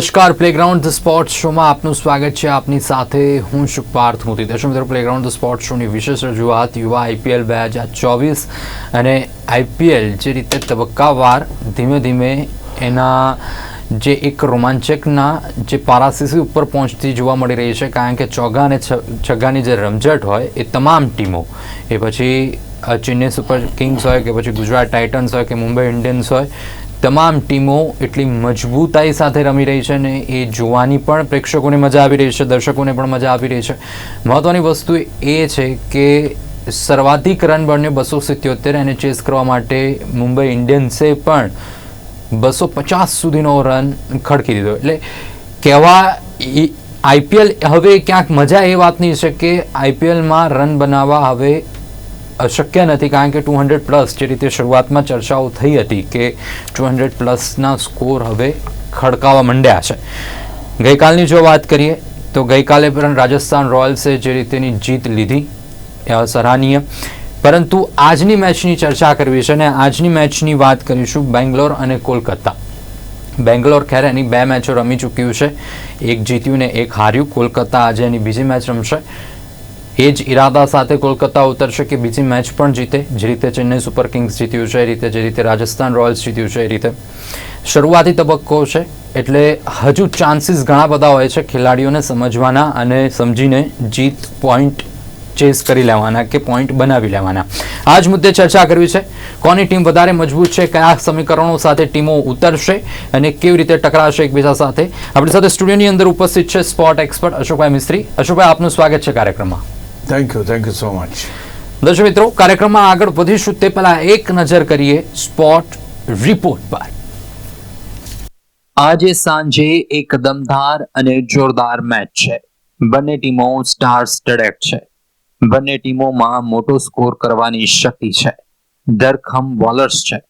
નમસ્કાર. Playground sports શોમાં આપનું સ્વાગત છે. આપની સાથે હું શુકપાર્થ મોતી. દર્શક મિત્રો પ્લેગ્રાઉન્ડ ધ સ્પોર્ટ્સ શોની વિશેષ રજૂઆત યુવા આઈપીએલ બે હજાર ચોવીસ અને આઈપીએલ જે રીતે તબક્કાવાર ધીમે ધીમે એના જે એક રોમાંચકના જે પારાસીસી ઉપર પહોંચતી જોવા મળી રહી છે, કારણ કે ચોગા અને છ- છગ્ગાની જે રમઝટ હોય એ તમામ ટીમો, એ પછી ચેન્નઈ સુપર કિંગ્સ હોય કે પછી ગુજરાત ટાઇટન્સ હોય કે મુંબઈ ઇન્ડિયન્સ હોય તમામ ટીમો એટલી મજબૂતાઈ સાથે રમી રહી છે ને એ જોવાની પણ પ્રેક્ષકોને મજા આવી રહી છે, દર્શકોને પણ મજા આવી રહી છે. મહત્ત્વની વસ્તુ એ છે કે સર્વાધિક રન બળને બસો સિત્યોતેર એને ચેસ કરવા માટે મુંબઈ ઇન્ડિયન્સે પણ બસો પચાસ સુધીનો રન ખડકી દીધો. એટલે કહેવા આઈપીએલ હવે ક્યાંક મજા એ વાતની છે કે આઈપીએલમાં રન બનાવવા હવે અશક્ય નથી કારણ કે ટુ હંડ્રેડ પ્લસ જે રીતે શરૂઆતમાં ચર્ચાઓ થઈ હતી કે ટુ હંડ્રેડ પ્લસના સ્કોર હવે ખડકાવા માંડ્યા છે. ગઈકાલની જો વાત કરીએ, તો ગઈકાલે પણ રાજસ્થાન રોયલ્સે જે રીતેની જીત લીધી સરાહનીય. પરંતુ આજની મેચની ચર્ચા કરવી છે અને આજની મેચની વાત કરીશું બેંગ્લોર અને કોલકાતા. બેંગ્લોર ખેર એની બે મેચો રમી ચૂક્યું છે. એક જીત્યું ને એક હાર્યું. કોલકાતા આજે એની બીજી મેચ રમશે. એ જ ઈરાદા સાથે કોલકાતા ઉતરશે કે બીજી મેચ પણ જીતે, જે રીતે ચેન્નઈ સુપર કિંગ્સ જીત્યું છે, એ રીતે જે રીતે રાજસ્થાન રોયલ્સ જીત્યું છે, એ રીતે. શરૂઆતી તબક્કો છે, એટલે હજુ ચાન્સીસ ઘણા બધા હોય છે ખેલાડીઓને સમજવાના અને સમજીને જીત પોઈન્ટ ચેસ કરી લેવાના કે પોઈન્ટ બનાવી લેવાના. આ જ મુદ્દે ચર્ચા કરવી છે, કોની ટીમ વધારે મજબૂત છે, કયા સમીકરણો સાથે ટીમો ઉતરશે અને કેવી રીતે ટકરાશે એકબીજા સાથે. આપણી સાથે સ્ટુડિયોની અંદર ઉપસ્થિત છે સ્પોર્ટ એક્સપર્ટ અશોકભાઈ મિસ્ત્રી. અશોકભાઈ, આપનું સ્વાગત છે કાર્યક્રમમાં. Thank you thank you so much દર્શક મિત્રો કાર્યક્રમમાં આગળ વધીશું. તે પહેલા એક નજર કરીએ સ્પોટ રિપોર્ટ પર. આજે સાંજે એક દમદાર અને જોરદાર મેચ છે. બંને ટીમો સ્ટાર સ્ટડેડ છે. બંને ટીમોમાં મોટો સ્કોર કરવાની શક્તિ છે. ધરખમ બોલર્સ છે.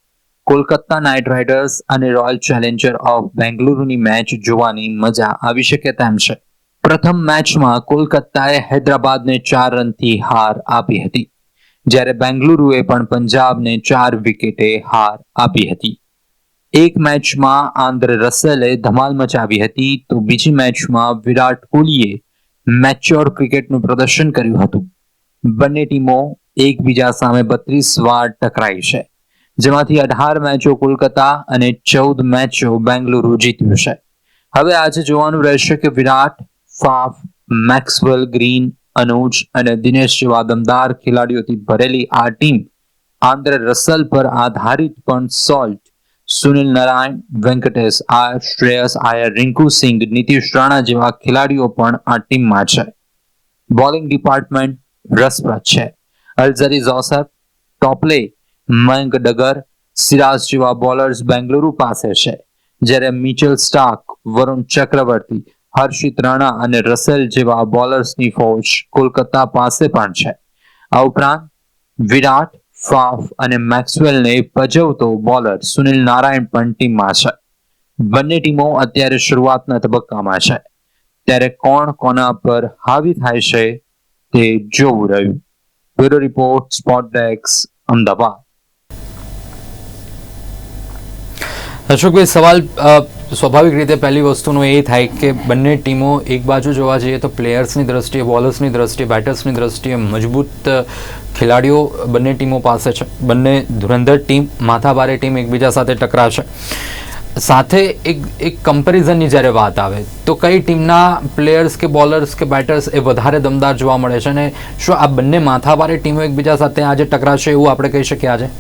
કોલકાતા નાઇટ રાઇડર્સ અને રોયલ ચેલેન્જર ઓફ બેંગલુરુની મેચ જોવાની મજા આવી શકે તેમ છે. પ્રથમ મેચમાં કોલકાતાએ હૈદરાબાદને ચાર રનથી હાર આપી હતી, જ્યારે બેંગલુરુએ પણ પંજાબને ચાર વિકેટે હાર આપી હતી. એક મેચમાં આંધ્ર રસેલે ધમાલ મચાવી હતી, તો બીજી મેચમાં વિરાટ કોહલીએ મેચ્યોર ક્રિકેટનું પ્રદર્શન કર્યું હતું. બંને ટીમો એકબીજા સામે બત્રીસ વાર ટકરાઈ છે, જેમાંથી અઢાર મેચો કોલકાતા અને ચૌદ મેચો બેંગલુરુ જીત્યું છે. હવે આજે જોવાનું રહેશે કે Virat Faf Maxwell, Green, Anuj અને દિનેશ જેવા દમદાર ખેલાડીઓથી ભરેલી આ ટીમ આંદ્રે રસલ પર આધારિત પણ સોલ્ટ, સુનિલ નારાયણ, વેંકટેશ આયર શ્રેયસ આયર રિંકુ સિંઘ, નીતિશ રાણા જેવા ખેલાડીઓ પણ આ ટીમમાં છે. બોલિંગ ડિપાર્ટમેન્ટ રસપ્રદ છે. અલઝરી જોસફ ટોપલે મયંક ડગર, સિરાજ જેવા બોલર્સ બેંગલુરુ પાસે છે, જ્યારે મિચેલ સ્ટાર્ક, વરુણ ચક્રવર્તી હર્ષિત રાણા અને રસેલ જેવા બોલર્સની ફોજ કોલકાતા પાસે પણ છે. આ ઉપરાંત વિરાટ, ફાફ અને મેક્સવેલને પજવતો બોલર સુનિલ નારાયણ પણ ટીમમાં છે. બંને ટીમો અત્યારે શરૂઆતના તબક્કામાં છે. ત્યારે કોણ કોના પર હાવી થાય છે તે જોવું રહ્યું. બ્યુરો રિપોર્ટ, સ્પોટ ડેક્સ અમદાવાદ. અશોકભાઈ સવાલ સ્વાભાવિક રીતે પહેલી વસ્તુનો એ થાય કે બંને ટીમો એક બાજુ જોવા જઈએ તો પ્લેયર્સની દ્રષ્ટિએ, બોલર્સની દ્રષ્ટિએ, બેટર્સની દ્રષ્ટિએ મજબૂત ખેલાડીઓ બંને ટીમો પાસે છે. બંને ધુરંધર ટીમ, માથાભારે ટીમ એકબીજા સાથે ટકરાશે. સાથે એક એક કમ્પેરિઝનની જ્યારે વાત આવે, તો કઈ ટીમના પ્લેયર્સ કે બોલર્સ કે બેટર્સ એ વધારે દમદાર જોવા મળે છે અને શું આ બંને માથાભારે ટીમો એકબીજા સાથે આજે ટકરાશે એવું આપણે કહી શકીએ આજે?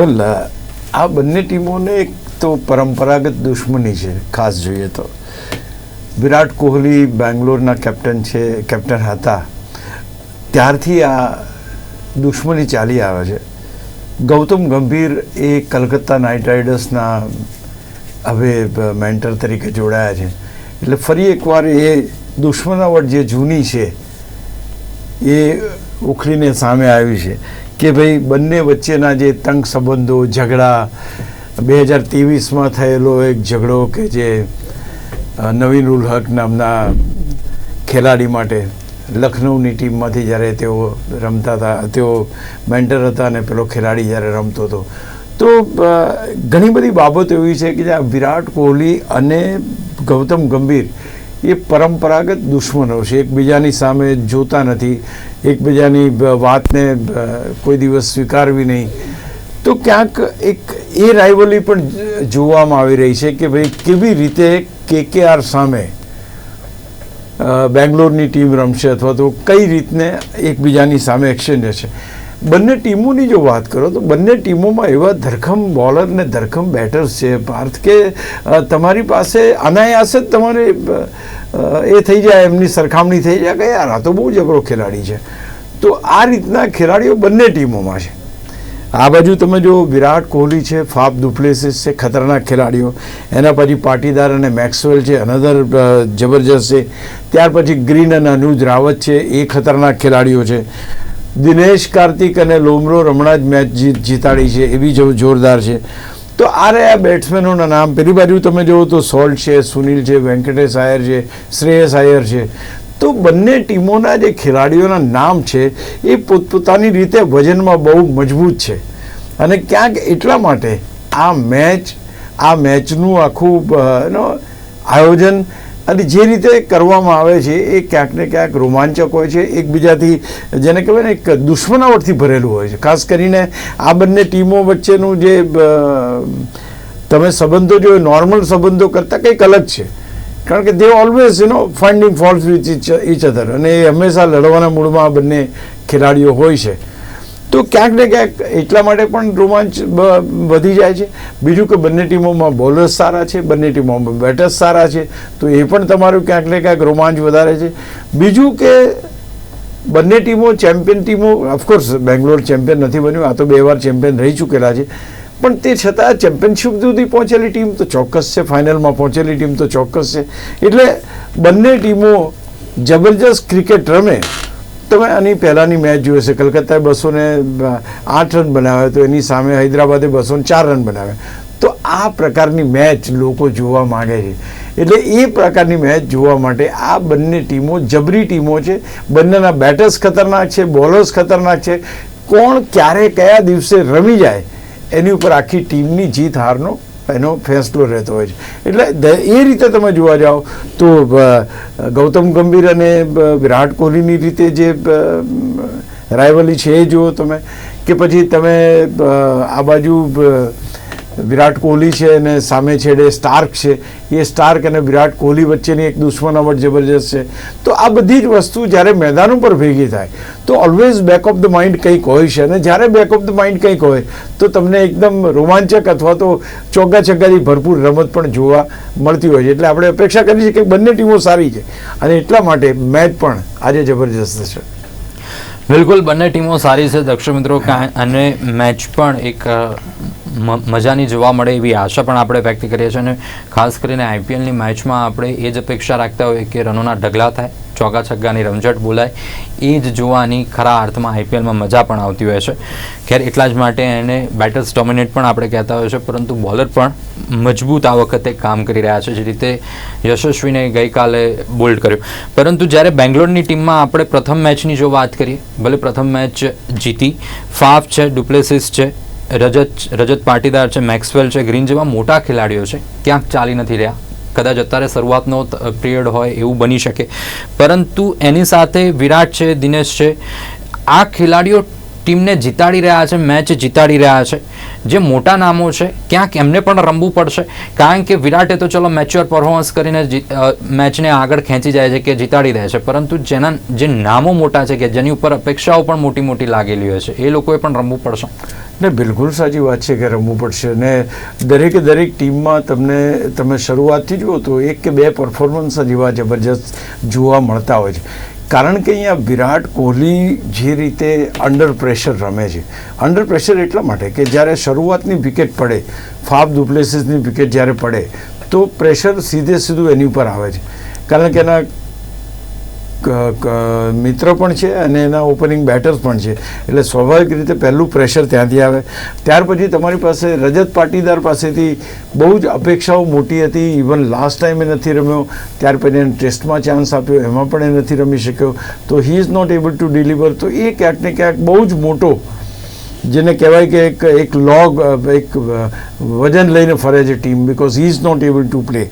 વેલ આ બંને ટીમોને એક તો પરંપરાગત દુશ્મની છે, ખાસ જોઈએ તો. વિરાટ કોહલી બેંગ્લોરના કેપ્ટન છે, કેપ્ટન હતા. ત્યારથી આ દુશ્મની ચાલી આવે છે. ગૌતમ ગંભીર એ કલકત્તા નાઇટ રાઇડર્સના હવે મેન્ટર તરીકે જોડાયા છે. એટલે ફરી એકવાર એ દુશ્મનાવટ જે જૂની છે, એ ઉખડીને સામે આવી છે કે ભાઈ બંને વચ્ચેના જે તંગ સંબંધો, ઝઘડા બે હજાર ત્રેવીસમાં થયેલો એક ઝઘડો કે જે નવીન ઉલ હક નામના ખેલાડી માટે લખનૌની ટીમમાંથી જ્યારે તેઓ રમતા હતા, તેઓ મેન્ટર હતા અને પેલો ખેલાડી જ્યારે રમતો હતો. તો ઘણી બધી બાબતો એવી છે કે જ્યાં વિરાટ કોહલી અને ગૌતમ ગંભીર એ પરંપરાગત દુશ્મનો છે. એકબીજાની સામે જોતા નથી. એકબીજાની વાતને કોઈ દિવસ સ્વીકારવી નહીં. તો ક્યાંક એક એ રાઇવલી પણ જોવામાં આવી રહી છે કે ભાઈ કેવી રીતે કેકેઆર સામે બેંગ્લોરની ટીમ રમશે અથવા તો કઈ રીતને એકબીજાની સામે એક્શન લેશે બંને ટીમોની જો વાત કરો તો બંને ટીમોમાં એવા ધરખમ બોલર ને ધરખમ બેટર્સ છે. પાર્થ કે તમારી પાસે અનાયાસ જ તમારે એ થઈ જાય, એમની સરખામણી થઈ જાય કે યાર આ તો બહુ જબરો ખેલાડી છે. તો આ રીતના ખેલાડીઓ બંને ટીમોમાં છે. આ બાજુ તમે જો વિરાટ કોહલી છે, ફાફ ડુપ્લેસિસ છે, ખતરનાક ખેલાડીઓ, એના પછી પાટીદાર અને મેક્સવેલ છે અનધર જબરજસ્ત છે. ત્યાર પછી ગ્રીન અને અનુજ રાવત છે, એ ખતરનાક ખેલાડીઓ છે. દિનેશ કાર્તિક અને લોમરો રમણા જ મેચ જીત, જીતાડી છે, એ બી જોરદાર છે. તો આ રહ્યા બેટ્સમેનોના નામ, પેલી બાજુ તમે જુઓ તો સોલ્ટ છે, સુનિલ છે, વેંકટેશ આયર છે, શ્રેયસ આયર છે. તો બંને ટીમોના જે ખેલાડીઓના નામ છે, એ પોતપોતાની રીતે વજનમાં બહુ મજબૂત છે. અને ક્યાંક એટલા માટે આ મેચ, આ મેચનું આખું આયોજન અને જે રીતે કરવામાં આવે છે, એ ક્યાંક ને ક્યાંક રોમાંચક હોય છે. એકબીજાથી જેને કહેવાય ને એક દુશ્મનાવટથી ભરેલું હોય છે. ખાસ કરીને આ બંને ટીમો વચ્ચેનું જે તમે સંબંધો જો નોર્મલ સંબંધો કરતાં કંઈક અલગ છે. કારણ કે they always you know finding fault with each other અને એ હંમેશા લડવાના મૂડમાં બંને ખેલાડીઓ હોય છે. તો ક્યાંક ને ક્યાંક એટલા માટે પણ રોમાંચ વધી જાય છે. બીજું કે બંને ટીમોમાં બોલર્સ સારા છે, બંને ટીમોમાં બેટર્સ સારા છે. તો એ પણ તમારું ક્યાંક ને ક્યાંક રોમાંચ વધારે છે. બીજું કે બંને ટીમો ચેમ્પિયન ટીમો ઓફકોર્સ બેંગ્લોર ચેમ્પિયન નથી બન્યું. આ તો બે વાર ચેમ્પિયન રહી ચૂકેલા છે. પણ તે છતાં ચેમ્પિયનશિપ સુધી પહોંચેલી ટીમ તો ચોક્કસ છે, ફાઇનલમાં પહોંચેલી ટીમ તો ચોક્કસ છે. એટલે બંને ટીમો જબરજસ્ત ક્રિકેટ રમે. તમે આની પહેલાંની મેચ જોઈ છે કલકત્તાએ બસો ને આઠ રન બનાવ્યા, તો એની સામે હૈદરાબાદે બસો ચાર રન બનાવ્યા. તો આ પ્રકારની મેચ લોકો જોવા માંગે છે. એટલે એ પ્રકારની મેચ જોવા માટે આ બંને ટીમો જબરી ટીમો છે. બંનેના બેટર્સ ખતરનાક છે, બોલર્સ ખતરનાક છે. કોણ ક્યારે કયા દિવસે રમી જાય એની ઉપર આખી ટીમની જીત હારનો એનો ફેસલો રહેતો હોય છે. એટલે એ રીતે તમે જોવા જાઓ તો ગૌતમ ગંભીર અને વિરાટ કોહલીની રીતે જે રાઇવલી છે એ જુઓ તમે, કે પછી તમે આ બાજુ વિરાટ કોહલી છે અને સામે છેડે સ્ટાર્ક છે, એ સ્ટાર્ક અને વિરાટ કોહલી વચ્ચેની એક દુશ્મનાવટ જબરજસ્ત છે. તો આ બધી જ વસ્તુ જ્યારે મેદાન ઉપર ભેગી થાય, તો always back of the mind કંઈક હોય છે. અને જ્યારે બેક ઓફ ધ માઇન્ડ કંઈક હોય, તો તમને એકદમ રોમાંચક અથવા તો ચોગ્ગા ચગ્ગાથી ભરપૂર રમત પણ જોવા મળતી હોય છે. એટલે આપણે અપેક્ષા કરીએ છીએ કે બંને ટીમો સારી છે. અને એટલા માટે મેચ પણ આજે જબરજસ્ત છે. બિલકુલ, બંને ટીમો સારી છે. દર્શક મિત્રો અને મેચ પણ એક મજાની જોવા મળે એવી આશા પણ આપણે વ્યક્ત કરીએ છીએ. અને ખાસ કરીને આઈપીએલની મેચમાં આપણે એ જ અપેક્ષા રાખતા હોઈએ કે રનોના ઢગલા થાય. ચોગા છગ્ગાની રમઝટ બોલાય, એ જ જોવાની ખરા અર્થમાં આઈપીએલમાં મજા પણ આવતી હોય છે. ખેર એટલા જ માટે એને બેટર્સ ડોમિનેટ પણ આપણે કહેતા હોય છે, પરંતુ બોલર પણ મજબૂત આ વખતે કામ કરી રહ્યા છે, જે રીતે યશસ્વીને ગઈકાલે બોલ્ડ કર્યું. પરંતુ જ્યારે બેંગ્લોરની ટીમમાં આપણે પ્રથમ મેચની જો વાત કરીએ, ભલે પ્રથમ મેચ જીતી, ફાફ છે, ડુપ્લેસિસ છે, રજત રજત પાટીદાર છે, મેક્સવેલ છે, ગ્રીન જેવા મોટા ખેલાડીઓ છે, ક્યાંક ચાલી નથી રહ્યા. કદાચ અત્યારે શરૂઆતનો પિરિયડ હોય એવું બની શકે. પરંતુ એની સાથે વિરાટ છે, દિનેશ છે, આ ખેલાડીઓ ટીમને જીતાડી રહ્યા છે, મેચ જીતાડી રહ્યા છે. જે મોટા નામો છે, ક્યાંક એમને પણ રમવું પડશે. કારણ કે વિરાટે તો ચલો મેચ્યોર પરફોર્મન્સ કરીને મેચને આગળ ખેંચી જાય છે કે જીતાડી રહે છે. પરંતુ જેના, જે નામો મોટા છે કે જેની ઉપર અપેક્ષાઓ પણ મોટી મોટી લાગેલી હોય છે, એ લોકોએ પણ રમવું પડશે. ને બિલકુલ સાચી વાત છે કે રમવું પડશે ને દરેકે દરેક ટીમમાં તમને, તમે શરૂઆતથી જુઓ તો એક કે બે પરફોર્મન્સ જ એવા જબરજસ્ત જોવા મળતા હોય છે. કારણ કે અહીંયા વિરાટ કોહલી જે રીતે અંડર પ્રેશર રમે છે. અંડર પ્રેશર એટલા માટે કે જ્યારે શરૂઆતની વિકેટ પડે, ફાફ ડુપ્લેસિસની વિકેટ જ્યારે પડે, તો પ્રેશર સીધે સીધું એની ઉપર આવે છે. કારણ કે એના મિત્ર પણ છે અને એના ઓપનિંગ બેટર્સ પણ છે. એટલે સ્વાભાવિક રીતે પહેલું પ્રેશર ત્યાંથી આવે. ત્યાર પછી તમારી પાસે રજત પાટીદાર પાસેથી બહુ જ અપેક્ષાઓ મોટી હતી. ઇવન લાસ્ટ ટાઈમ એ નથી રમ્યો. ત્યાર પછી એને ટેસ્ટમાં ચાન્સ આપ્યો. એમાં પણ એ નથી રમી શક્યો. તો he is not able to deliver તો એ ક્યાંક ને ક્યાંક બહુ જ મોટો જેને કહેવાય કે એક એક લોગ એક વજન લઈને ફરે છે team because he is not able to play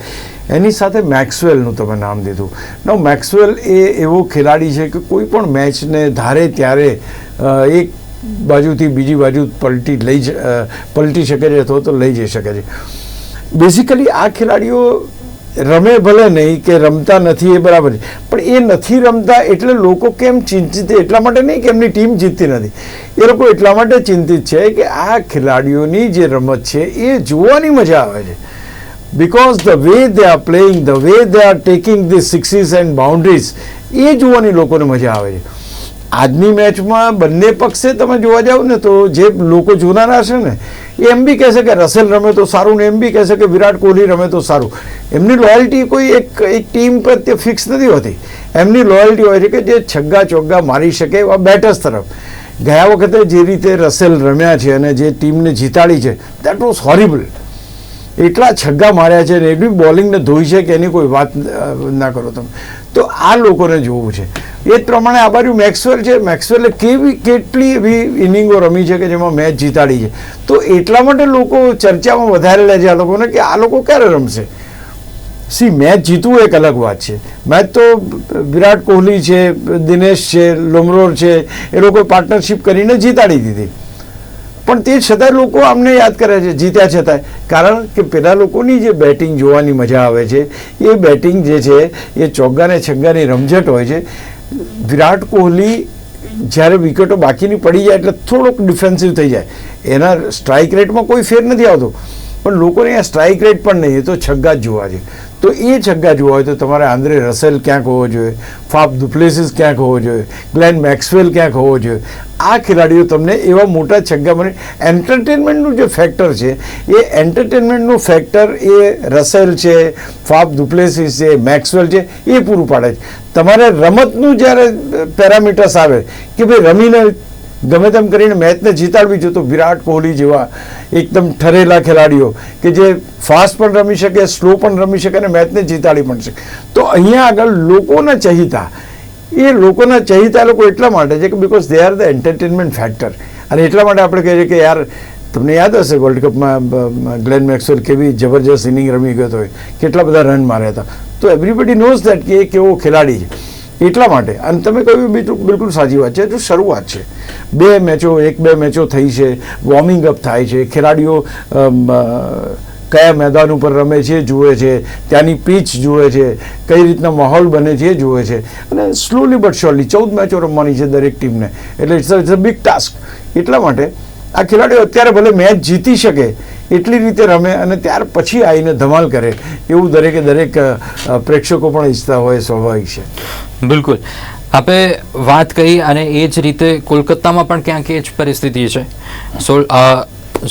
એની સાથે મેક્સવેલનું તમે નામ દીધું. નો મેક્સવેલ એ એવો ખેલાડી છે કે કોઈ પણ મેચને ધારે ત્યારે એક બાજુથી બીજી બાજુ પલટી લઈ પલટી શકે છે અથવા તો લઈ જઈ શકે છે. બેઝિકલી આ ખેલાડીઓ રમે ભલે નહીં કે રમતા નથી એ બરાબર પણ એ નથી રમતા એટલે લોકો કેમ ચિંતિત એટલા માટે નહીં કે એમની ટીમ જીતતી નથી. એ લોકો એટલા માટે ચિંતિત છે કે આ ખેલાડીઓની જે રમત છે એ જોવાની મજા આવે છે. Because the way they are playing the way they are taking the sixes and boundaries એ જોવાની લોકોને મજા આવે છે. આજની મેચમાં બંને પક્ષે તમે જોવા જાઓ ને તો જે લોકો જોનારા છે ને એમ બી કહેશે કે રસેલ રમે તો સારું ને એમ બી કહેશે કે વિરાટ કોહલી રમે તો સારું. એમની લોયલ્ટી કોઈ એક એક ટીમ તે ફિક્સ નથી હોતી. એમની લોયલ્ટી હોય છે કે જે છગ્ગા ચોગ્ગા મારી શકે એવા બેટર્સ તરફ. ગયા વખતે જે રીતે રસેલ રમ્યા છે અને જે ટીમને જીતાડી છે દેટ વોઝ હોરિબલ એટલા છગ્ગા માર્યા છે ને, એટલી બોલિંગને ધોઈ છે કે એની કોઈ વાત ના કરો તમે. તો આ લોકોને જોવું છે. એ જ પ્રમાણે આ બાજુ મેક્સવેલ છે. મેક્સવેલે કેવી, કેટલી એવી ઇનિંગો રમી છે કે જેમાં મેચ જીતાડી છે. તો એટલા માટે લોકો ચર્ચામાં વધારે લે છે આ લોકોને કે આ લોકો ક્યારે રમશે? સી, મેચ જીતવું એક અલગ વાત છે. મેચ તો વિરાટ કોહલી છે, દિનેશ છે, લોમરોર છે, એ લોકો પાર્ટનરશિપ કરીને જીતાડી દીધી. પણ તે છતાંય લોકો આમને યાદ કરે છે, જીત્યા છતાંય કારણ કે પેલા લોકોની જે બેટિંગ જોવાની મજા આવે છે, એ બેટિંગ જે છે, એ ચોગ્ગા ને છગ્ગાની રમઝટ હોય છે. વિરાટ કોહલી જ્યારે વિકેટો બાકીની પડી જાય એટલે થોડોક ડિફેન્સિવ થઈ જાય. એના સ્ટ્રાઇક રેટમાં કોઈ ફેર નથી આવતો. પણ લોકોને અહીંયા સ્ટ્રાઇક રેટ પણ નહીં, એ તો છગ્ગા જ જોવા છે. તો એ છગ્ગા જોવા હોય તો તમારે આંદ્રે રસેલ ક્યાંક હોવો જોઈએ ફાફ દુપ્લેસીસ ક્યાંક હોવો જોઈએ, ગ્લેન મેક્સવેલ ક્યાંક હોવો જોઈએ. આ ખેલાડીઓ તમને એવા મોટા છગ્ગા મને એન્ટરટેનમેન્ટનું જે ફેક્ટર છે, એ એન્ટરટેનમેન્ટનું ફેક્ટર એ રસેલ છે ફાફ દુપ્લેસીસ છે, મેક્સવેલ છે, એ પૂરું પાડે છે. તમારે રમતનું જ્યારે પેરામીટર્સ આવે કે ભાઈ રમીને ગમે તેમ કરીને મેચને જીતાડવી જોઈએ તો વિરાટ કોહલી જેવા એકદમ ઠરેલા ખેલાડીઓ કે જે ફાસ્ટ પણ રમી શકે, સ્લો પણ રમી શકે અને મેચને જીતાડી પણ શકે. તો અહીંયા આગળ લોકોના ચહિતા. એ લોકોના ચહિતા લોકો એટલા માટે છે કે because they are the entertainment factor અને એટલા માટે આપણે કહીએ કે યાર, તમને યાદ હશે વર્લ્ડ કપમાં ગ્લેન મેક્સવેલ કેવી જબરજસ્ત ઇનિંગ રમી ગયો હતો. કેટલા બધા રન માર્યા હતા. તો એવરીબડી નોઝ દેટ કે એ કેવો ખેલાડી છે. એટલા માટે. અને તમે કહ્યું બીજું બિલકુલ સાચી વાત છે જો શરૂઆત છે. બે મેચો, એક બે મેચો થઈ છે વોર્મિંગ અપ થાય છે, ખેલાડીઓ કયા મેદાન ઉપર રમે છે, જુએ છે, ત્યાંની પીચ જુએ છે, કઈ રીતના માહોલ બને છે, એ જુએ છે. અને સ્લોલી બટ શ્યોરલી ચૌદ મેચો રમવાની છે દરેક ટીમને એટલે ઇટ્સ અ બિગ ટાસ્ક એટલા માટે આ ખેલાડીઓ અત્યારે ભલે મેચ જીતી શકે, એટલી રીતે રમે અને ત્યાર પછી આવીને ધમાલ કરે, એવું દરેકે દરેક પ્રેક્ષકો પણ ઈચ્છતા હોય સ્વાભાવિક છે. બિલકુલ. આપે વાત કરી અને એ જ રીતે કોલકાતામાં પણ ક્યાંક એ જ પરિસ્થિતિ છે. સોલ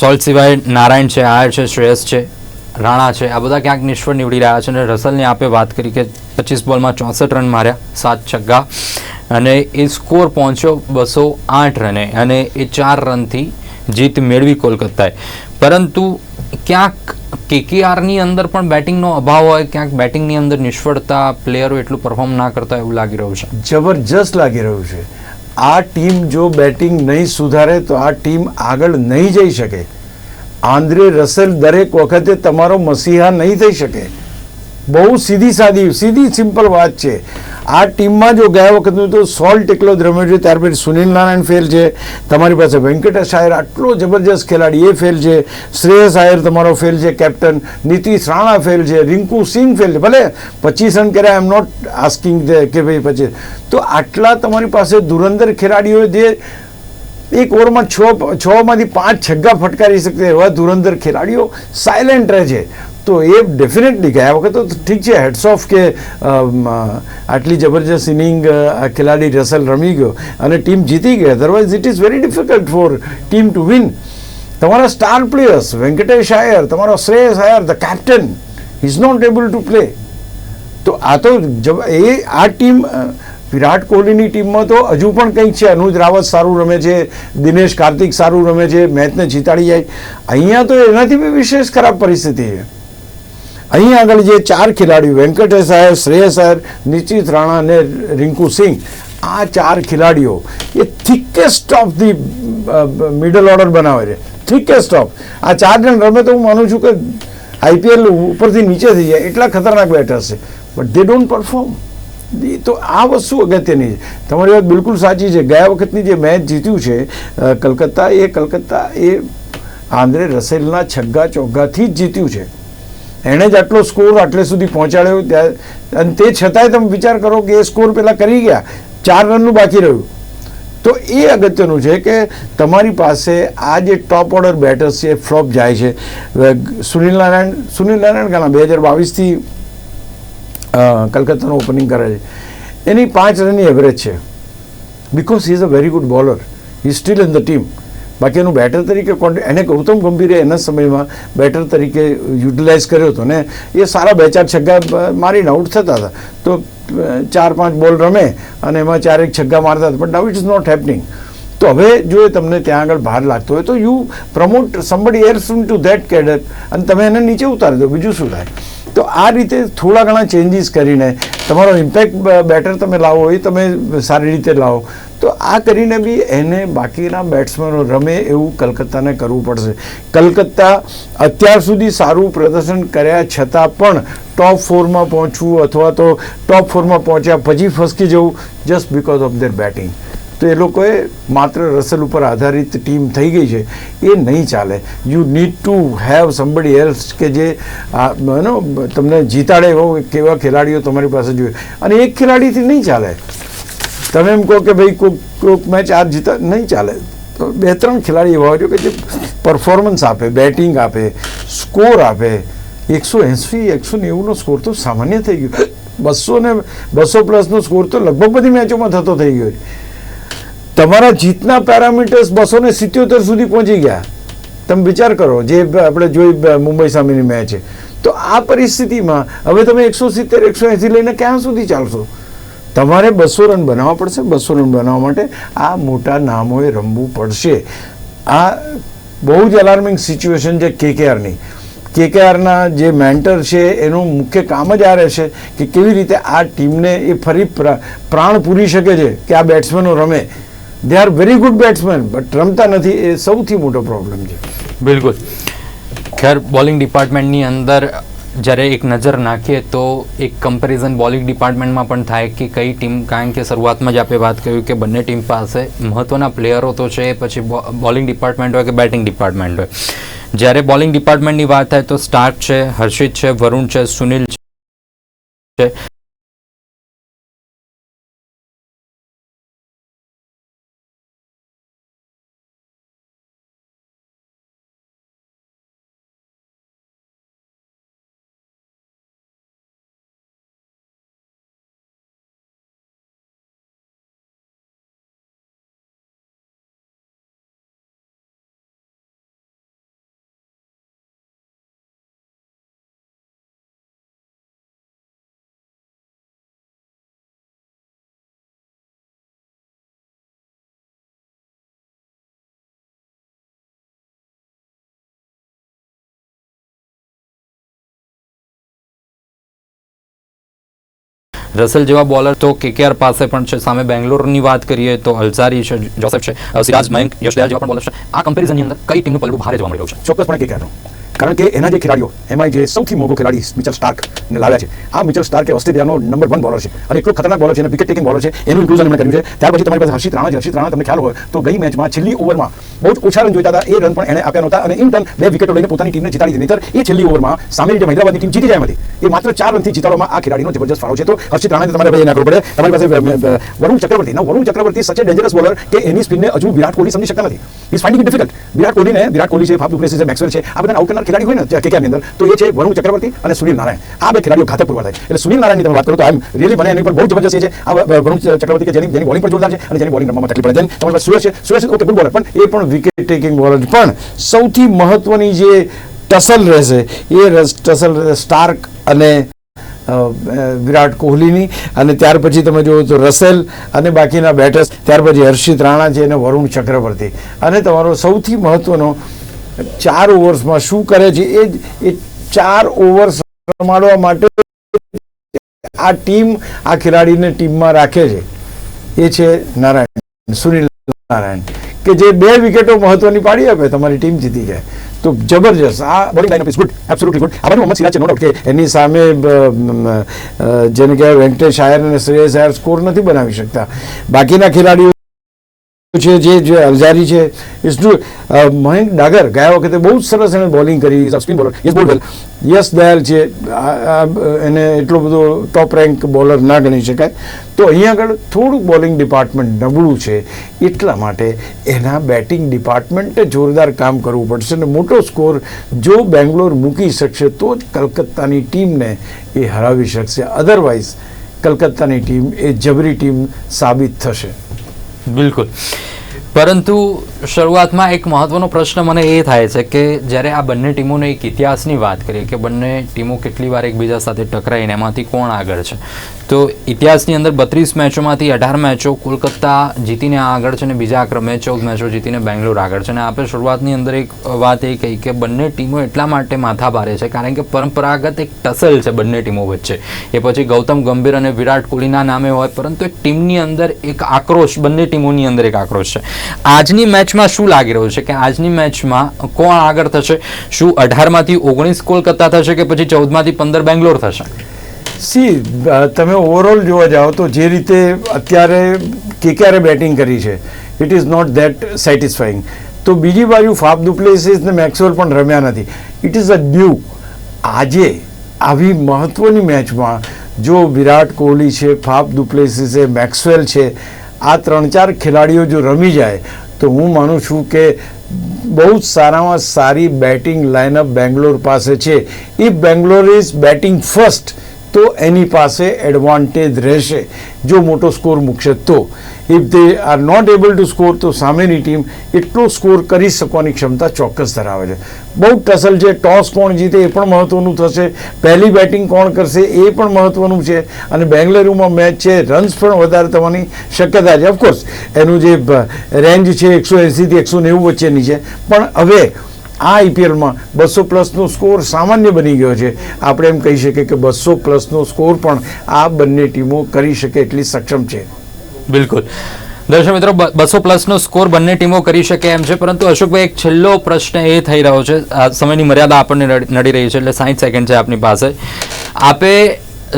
સોલ્ટ સિવાય નારાયણ છે, આયર છે, શ્રેયસ છે, રાણા છે, આ બધા ક્યાંક નિષ્ફળ નીવડી રહ્યા છે અને રસલની આપે વાત કરી કે પચીસ બોલમાં ચોસઠ રન માર્યા, સાત છગ્ગા અને એ સ્કોર પહોંચ્યો બસો આઠ રને અને એ ચાર રનથી જીત મેળવી કોલકાતાએ. પરંતુ ક્યાંક કેકેઆરની અંદર પણ બેટિંગનો અભાવ હોય, ક્યાંક બેટિંગની અંદર નિષ્ફળતા, પ્લેયરો એટલું પરફોર્મ ના કરતા એવું લાગી રહ્યું છે. જબરજસ્ત લાગી રહ્યું છે. આ ટીમ જો બેટિંગ નહીં સુધારે તો આ ટીમ આગળ નહીં જઈ શકે. આંદ્રે રસેલ દરેક વખતે તમારો મસીહા નહીં થઈ શકે. બહુ સીધી સાદી, સીધી સિમ્પલ વાત છે. આ ટીમમાં જો ગયા વખતનું તો સોલ્ટ એકલો જ છે, ત્યાર પછી સુનિલ નારાયણ ફેલ છે, તમારી પાસે વેંકટેશ આયર આટલો જબરજસ્ત ખેલાડી એ ફેલ છે, શ્રેયસ આયર તમારો ફેલ છે કેપ્ટન નીતિશ રાણા ફેલ છે, રિંકુ સિંહ ફેલ છે. ભલે પચીસ રન કર્યા એમ નોટ આસ્કિંગ કે ભાઈ પચીસ તો આટલા તમારી પાસે ધુરંધર ખેલાડીઓ જે એક ઓવરમાં છ છમાંથી પાંચ છગ્ગા ફટકારી શકે એવા ધુરંધર ખેલાડીઓ સાયલેન્ટ રહે છે. તો એ ડેફિનેટલી ગયા વખત તો ઠીક છે હેડ્સ ઓફ કે આટલી જબરજસ્ત ઇનિંગ ખેલાડી રસલ રમી ગયો અને ટીમ જીતી ગઈ otherwise it is very difficult for team to win તમારા સ્ટાર પ્લેયર્સ વેંકટેશ આયર તમારો Shreyas Iyer the captain is not able to play તો આ તો એ, આ ટીમ વિરાટ કોહલીની ટીમમાં તો હજુ પણ કંઈક છે. અનુજ રાવત સારું રમે છે, દિનેશ કાર્તિક સારું રમે છે, મેચને જીતાડી જાય. અહીંયા તો એનાથી બી વિશેષ ખરાબ પરિસ્થિતિ છે. અહીં આગળ જે ચાર ખેલાડીઓ, વેંકટેશ આયર શ્રેયસ આયર નિશ્ચિત રાણા અને રિંકુ સિંહ, આ ચાર ખેલાડીઓ એ thickest of the middle order બનાવે છે. Thickest of. આ ચાર જણ રમે તો હું માનું છું કે આઈપીએલ ઉપરથી નીચે થઈ જાય, એટલા ખતરનાક બેટર્સ છે. બટ દે ડોન્ટ પરફોર્મ તો આ વસ્તુ અગત્યની છે. તમારી વાત બિલકુલ સાચી છે. ગયા વખતની જે મેચ જીત્યું છે કલકત્તા એ કલકત્તા એ આંદ્રે રસેલના છગ્ગા ચોગ્ગાથી જ જીત્યું છે. એણે જ આટલો સ્કોર આટલે સુધી પહોંચાડ્યો. ત્યાં અને તે છતાંય તમે વિચાર કરો કે એ સ્કોર પેલા કરી ગયા. ચાર રનનું બાકી રહ્યું. તો એ અગત્યનું છે કે તમારી પાસે આ જે ટોપ ઓર્ડર બેટર્સ છે ફ્લોપ જાય છે. સુનિલ નારાયણ સુનિલ નારાયણ કાના બે હજાર બાવીસથી કલકત્તાનું ઓપનિંગ કરે છે. એની પાંચ રનની એવરેજ છે. Because he is a very good bowler he still in the team બાકી એનું બેટર તરીકે એને ગૌતમ ગંભીરે એના સમયમાં બેટર તરીકે યુટિલાઇઝ કર્યો હતો ને એ સારા બે ચાર છગ્ગા મારીને આઉટ થતા હતા. તો ચાર પાંચ બોલ રમે અને એમાં ચારેક છગ્ગા મારતા હતા. But now it is not happening તો હવે જો એ તમને ત્યાં આગળ ભાર લાગતો હોય તો you promote somebody uh soon to that cadre અને તમે એને નીચે ઉતારી દો, બીજું શું થાય? તો આ રીતે થોડા ઘણા ચેન્જીસ કરીને તમારો ઇમ્પેક્ટ બેટર તમે લાવો, એ તમે સારી રીતે લાવો. તો આ કરીને બી એને બાકીના બેટ્સમેનો રમે એવું કલકત્તાને કરવું પડશે. કલકત્તા અત્યાર સુધી સારું પ્રદર્શન કર્યા છતાં પણ ટોપ ફોરમાં પહોંચવું અથવા તો ટોપ ફોરમાં પહોંચ્યા પછી ફસકી જવું just because of their batting તો એ લોકોએ માત્ર રસલ ઉપર આધારિત ટીમ થઈ ગઈ છે. એ નહીં ચાલે. You need to have somebody else કે જે તમને જીતાડે એવો કેવા ખેલાડીઓ તમારી પાસે જોઈએ. અને એક ખેલાડીથી નહીં ચાલે. તમે એમ કહો કે ભાઈ કોઈક કોઈક મેચ આ જીતા નહીં ચાલે. તો બે ત્રણ ખેલાડી એવા હોય કે જે પરફોર્મન્સ આપે બેટિંગ આપે સ્કોર આપે. એકસો એંસી, એકસો નેવુંનો સ્કોર તો સામાન્ય થઈ ગયો. બસો ને બસો પ્લસનો સ્કોર તો લગભગ બધી મેચોમાં થતો થઈ ગયો તમારા જીતના પેરામીટર્સ બસો ને સિત્યોતેર સુધી પહોંચી ગયા. તમે વિચાર કરો, જે આપણે જોઈ મુંબઈ સામેની મેચ છે. તો આ પરિસ્થિતિમાં હવે તમે એકસો સિત્તેર, એકસો એંસી લઈને ક્યાં સુધી ચાલશો? તમારે બસો રન બનાવવા પડશે. બસો રન બનાવવા માટે આ મોટા નામોએ રમવું પડશે. આ બહુ જ અલાર્મિંગ સિચ્યુએશન છે કેકેઆરની. કેકેઆરના જે મેન્ટર છે, એનું મુખ્ય કામ જ આ રહેશે કે કેવી રીતે આ ટીમને એ ફરી પ્રા- પ્રાણ પૂરી શકે છે કે આ બેટ્સમેનો રમે. They are very good batsman but રમતા નથી. એ સૌથી મોટો પ્રોબ્લેમ છે. બિલકુલ. ખેર બોલિંગ ડિપાર્ટમેન્ટની અંદર જ્યારે એક નજર નાખીએ તો એક કમ્પેરિઝન બોલિંગ ડિપાર્ટમેન્ટમાં પણ થાય કે કઈ ટીમ કારણ કે શરૂઆતમાં જ આપણે વાત કર્યું કે બંને ટીમ પાસે મહત્ત્વના પ્લેયરો તો છે, પછી બોલિંગ ડિપાર્ટમેન્ટ હોય કે બેટિંગ ડિપાર્ટમેન્ટ હોય. જ્યારે બોલિંગ ડિપાર્ટમેન્ટની વાત થાય તો સ્ટાર્ક છે, હર્ષિત છે, વરુણ છે, સુનિલ છે. રસેલ જેવા બોલર તો કેકેઆર પાસે પણ છે. સામે બેંગ્લોરની વાત કરીએ તો અલસારી છે, જોસેફ છે, સિરાજ મયંક, યશદયાલ જેવા પણ બોલર છે. આ કમ્પેરિઝનની અંદર કઈ ટીમનું પલડું ભારે જોવા મળી રહ્યું છે? ચોક્કસપણે કે કહેતો કારણ કે એના જે ખેલાડીઓ, એમાં જે સૌથી મોટો ખેલાડી મિચલ સ્ટાર્કને લાવ્યા છે. આ મિચલ સ્ટાર્ક એ ઓસ્ટ્રેલિયાનો નંબર વન બોલર છે. અને એટલો ખતરનાક બોલર છે અને વિકેટ ટેકિંગ બોલર છે. એનું ઇન્ક્લુઝન એમણે કર્યું છે. ત્યાર પછી તમારી પાસે હર્ષિત રાણા છે. હર્ષિત રાણા, તમને ખ્યાલ હોય તો ગઈ મેચમાં છેલ્લી ઓવરમાં બહુ જ ઓછા રન જોઈતા હતા. એ રન પણ એણે આપ્યા નહોતા અને ઇન ટર્ન બે વિકેટો લઈને પોતાની ટીમને જીતાડી દીધી. નહીતર એ છેલ્લી ઓવરમાં સામેની જે હૈદરાબાદની ટીમ જીતી જાય હતી એ માત્ર ચાર રનથી જીતાડવામાં આ ખેલાડીનો જબરજસ્ત ફાળો છે. તો હર્ષિત રાણાને તમારે ભાઈ ના કરવું પડે. તમારી પાસે વરુણ ચક્રવર્તી. ના વરુણ ચક્રવર્તી સચ ડેન્જરસ બોલર કે એની સ્પિનને હજુ વિરાટ કોહલી સમજી શકતા નથી. ઇઝ ફાઇન્ડિંગ ડિફિકલ્ટ વિરાટ કોહલીને વિરાટ કોહલી છે ફાફ ડુપ્લેસી છે, મેક્સવેલ છે. આ બધા આઉટ કરનાર ખેલાડી હોય ને કેકેઆરની અંદર, તો એ છે વરુણ ચક્રવર્તી અને સુનિલ નારાયણ. આ બે ખેલાડીઓ ખાતે પુરવાર થાય એટલે સુનિલ નારાયણની તમે વાત કરો તો આમ રિયલી મને એની પર બહુ જબરજસ્ત છે. આ વરુણ ચક્રવર્તી કે જેની જેની બોલિંગ પર જોરદાર છે અને જેની બોલિંગ રમવામાં તકલીફ પડે છે. તમારી Suresh Suresh okay good bowler પણ એ પણ વિકેટ ટેકિંગ બોલર પણ સૌથી મહત્વની જે ટસલ રહેશે, એ ટસલ સ્ટાર્ક અને વિરાટ કોહલીની. અને ત્યાર પછી તમે જુઓ તો રસેલ અને બાકીના બેટર્સ ત્યાર પછી હર્ષિત રાણા છે અને વરુણ ચક્રવર્તી. અને તમારો સૌથી મહત્વનો ચાર ઓવર્સમાં શું કરે છે? એ એ ચાર ઓવર્સ રમાડવા માટે આ ટીમ આ ખેલાડીને ટીમમાં રાખે છે. એ છે નારાયણ સુનિલ નારાયણ કે જે બે વિકેટો મહત્વની પાડી આપે તમારી ટીમ જીતી જાય. તો જબરજસ્ત. આ bowling lineup is good absolutely good આ મોહમ્મદ સિરાજ નો ડાઉટ કે એની સામે જેને કહેવાય વેંકટેશ આયર અને શ્રેયસ આયર સ્કોર નથી બનાવી શકતા. બાકીના ખેલાડીઓ છે જે અવજારી છે ઇઝ મયંક ડાગર ગયા વખતે બહુ જ સરસ એણે બોલિંગ કરી સ્પિન બોલર યસ બોલ. યસ દયાલ છે એને એટલો બધો ટોપ રેન્ક બોલર ના ગણી શકાય. તો અહીંયા આગળ થોડુંક બોલિંગ ડિપાર્ટમેન્ટ નબળું છે, એટલા માટે એના બેટિંગ ડિપાર્ટમેન્ટે જોરદાર કામ કરવું પડશે અને મોટો સ્કોર જો બેંગ્લોર મૂકી શકશે, તો જ કલકત્તાની ટીમને એ હરાવી શકશે. અધરવાઇઝ કલકત્તાની ટીમ એ જબરી ટીમ સાબિત થશે. બિલકુલ. પરંતુ શરૂઆતમાં એક મહત્વનો પ્રશ્ન મને એ થાય છે કે જ્યારે આ બંને ટીમોનો એક ઇતિહાસની વાત કરીએ કે બંને ટીમો કેટલી વાર એકબીજા સાથે ટકરાઈને એમાંથી કોણ આગળ છે, તો ઇતિહાસની અંદર બત્રીસ મેચોમાંથી અઢાર મેચો કોલકાતા જીતીને આગળ છે અને બીજા ક્રમે ચૌદ મેચો જીતીને બેંગ્લોર આગળ છે અને આપણે શરૂઆતની અંદર એક વાત એ કહી કે બંને ટીમો એટલા માટે માથા ભારે છે કારણ કે પરંપરાગત એક ટસલ છે બંને ટીમો વચ્ચે. એ પછી ગૌતમ ગંભીર અને વિરાટ કોહલીના નામે હોય, પરંતુ ટીમની અંદર એક આક્રોશ, બંને ટીમોની અંદર એક આક્રોશ છે. આજની મેચમાં શું લાગી રહ્યું છે? કે આજની મેચમાં કોણ આગળ થશે? શું અઢારમાંથી ઓગણીસ કોલકાતા થશે કે પછી ચૌદમાંથી પંદર બેંગ્લોર થશે? સી તમે ઓવરઓલ જોવા જાઓ તો જે રીતે અત્યારે કેકેઆરે બેટિંગ કરી છે it is not that satisfying તો બીજી બાજુ ફાફ ડુપ્લેસિસ ને મેક્સવેલ પણ રમ્યા નથી. ઇટ ઇઝ અ ડ્યુ આજે આવી મહત્ત્વની મેચમાં જો વિરાટ કોહલી છે, ફાફ ડુપ્લેસિસ છે મેક્સવેલ છે આ ત્રણ ચાર ખેલાડીઓ જો રમી જાય, તો હું માનું છું કે બહુ જ સારામાં સારી બેટિંગ લાઇનઅપ બેંગ્લોર પાસે છે. If Bangalore is batting first તો એની પાસે એડવાન્ટેજ રહેશે. જો મોટો સ્કોર મૂકશે તો. If they are not able to score તો સામેની ટીમ એટલો સ્કોર કરી શકવાની ક્ષમતા ચોક્કસ ધરાવે છે. બહુ ટસલ છે. ટોસ કોણ જીતે એ પણ મહત્ત્વનું થશે. પહેલી બેટિંગ કોણ કરશે એ પણ મહત્ત્વનું છે. અને બેંગલુરુમાં મેચ છે રન્સ પણ વધારે થવાની શક્યતા છે. ઓફકોર્સ એનું જે રેન્જ છે, એકસો એંસીથી એકસો નેવું વચ્ચેની છે. પણ હવે આ આઈપીએલમાં બસો પ્લસનો સ્કોર સામાન્ય બની ગયો છે. આપણે એમ કહી શકીએ કે બસો પ્લસનો સ્કોર પણ આ બંને ટીમો કરી શકે એટલી સક્ષમ છે. બિલકુલ. દર્શક મિત્રો બસો પ્લસનો સ્કોર બંને ટીમો કરી શકે એમ છે, પરંતુ અશોકભાઈ, એક છેલ્લો પ્રશ્ન એ થઈ રહ્યો છે. સમયની મર્યાદા આપણને નડી રહી છે, એટલે સાઠ સેકન્ડ છે આપની પાસે. આપે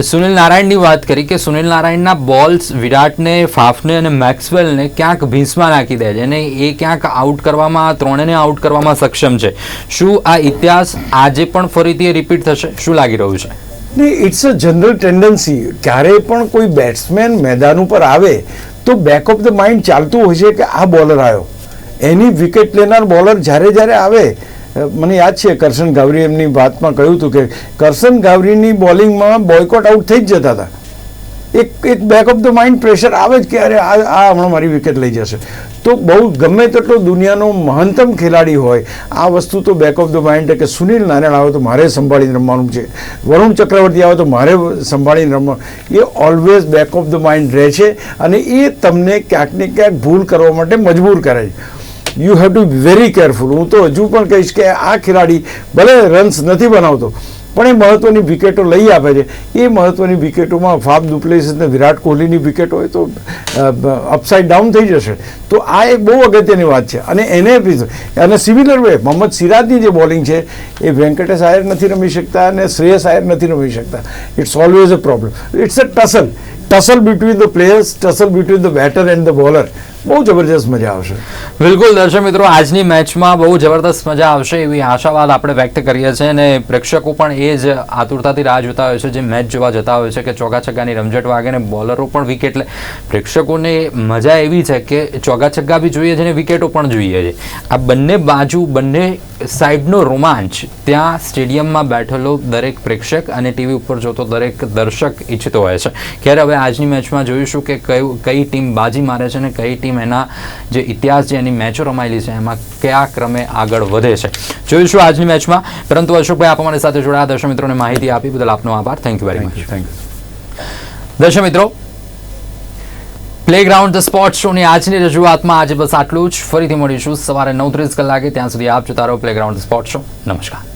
સુનિલ નારાયણની વાત કરી કે સુનિલ નારાયણના બોલ્સ વિરાટને, ફાફને અને મેક્સવેલને ક્યાંક ભીંસમાં નાખી દે છે અને એ ક્યાંક આઉટ કરવામાં ત્રણેને આઉટ કરવામાં સક્ષમ છે. શું આ ઇતિહાસ આજે પણ ફરીથી રિપીટ થશે? શું લાગી રહ્યું છે? નહીં ઇટ્સ અ જનરલ ટેન્ડન્સી ક્યારેય પણ કોઈ બેટ્સમેન મેદાન ઉપર આવે તો બેક ઓફ ધ માઇન્ડ ચાલતું હોય છે કે આ બોલર આવ્યો એની વિકેટ લેનાર બોલર જ્યારે જ્યારે આવે મને યાદ છે, કરશન ગાવરી એમની વાતમાં કહ્યું હતું કે, કરશન ગાવરીની બોલિંગમાં બોયકોટ આઉટ થઈ જ જતા હતા. એક એક back of the mind pressure આવે જ કે, અરે, આ આ હમણાં મારી વિકેટ લઈ જશે. તો બહુ ગમે તેટલો દુનિયાનો મહંતમ ખેલાડી હોય, આ વસ્તુ તો બેક ઓફ ધ માઇન્ડ કે સુનિલ નારાયણ આવે તો મારે સંભાળીને રમવાનું છે. વરુણ ચક્રવર્તી આવે તો મારે સંભાળીને રમવાનું એ always back of the mind રહે છે અને એ તમને ક્યાંક ને ક્યાંક ભૂલ કરવા માટે મજબૂર કરે છે. You have to be very careful હું તો હજુ પણ કહીશ કે આ ખેલાડી ભલે રન્સ નથી બનાવતો, પણ એ મહત્ત્વની વિકેટો લઈ આપે છે. એ મહત્ત્વની વિકેટોમાં ફાફ ડુપ્લેસિસ અને વિરાટ કોહલીની વિકેટ હોય તો અપસાઇડ ડાઉન થઈ જશે. તો આ એક બહુ અગત્યની વાત છે. અને એને અને સિમિલર વે મોહમ્મદ સિરાજની જે બોલિંગ છે, એ વેંકટેશ આયર નથી રમી શકતા અને શ્રેયસ આયર નથી રમી શકતા. It's always a problem it's a tussle tussle between the players tussle between the batter and the bowler બહુ જબરજસ્ત મજા આવશે. બિલકુલ, દર્શક મિત્રો, આજની મેચમાં બહુ જબરદસ્ત મજા આવશે એવી આશાવાદ આપણે વ્યક્ત કરીએ છીએ અને પ્રેક્ષકો પણ એ જ આતુરતાથી રાહ જોતા હોય છે, જે મેચ જોવા જતા હોય છે કે ચોગા છગ્ગાની રમઝટ વાગે ને બોલરો પણ વિકેટ લે. પ્રેક્ષકોને મજા એવી છે કે ચોગા છગ્ગા બી જોઈએ છે ને વિકેટો પણ જોઈએ છે. આ બંને બાજુ, બંને સાઈડનો રોમાંચ. ત્યાં સ્ટેડિયમમાં બેઠેલો દરેક પ્રેક્ષક અને ટીવી ઉપર જોતો દરેક દર્શક ઈચ્છતો હોય છે. ક્યારે હવે આજની મેચમાં જોઈશું કે કયું, કઈ ટીમ બાજી મારે છે ને કઈ ટીમ એના જે ઇતિહાસ જે એની મેચો રમાયેલી છે એમાં કયા ક્રમે આગળ વધે છે. જોઈશું આજની મેચમાં. પરંતુ અશોકભાઈ આપ અમારી સાથે જોડાયા. દર્શક મિત્રોને માહિતી આપી બદલ આપનો આભાર. Thank you very much thank you દર્શક મિત્રો પ્લેગ્રાઉન્ડ ધ સ્પોર્ટ શોની આજની રજૂઆતમાં આજે બસ આટલું જ. ફરીથી મળીશું સવારે નવ ત્રીસ કલાકે. ત્યાં સુધી આપ જોતા રહો પ્લેગ્રાઉન્ડ ધ સ્પોર્ટ શો નમસ્કાર.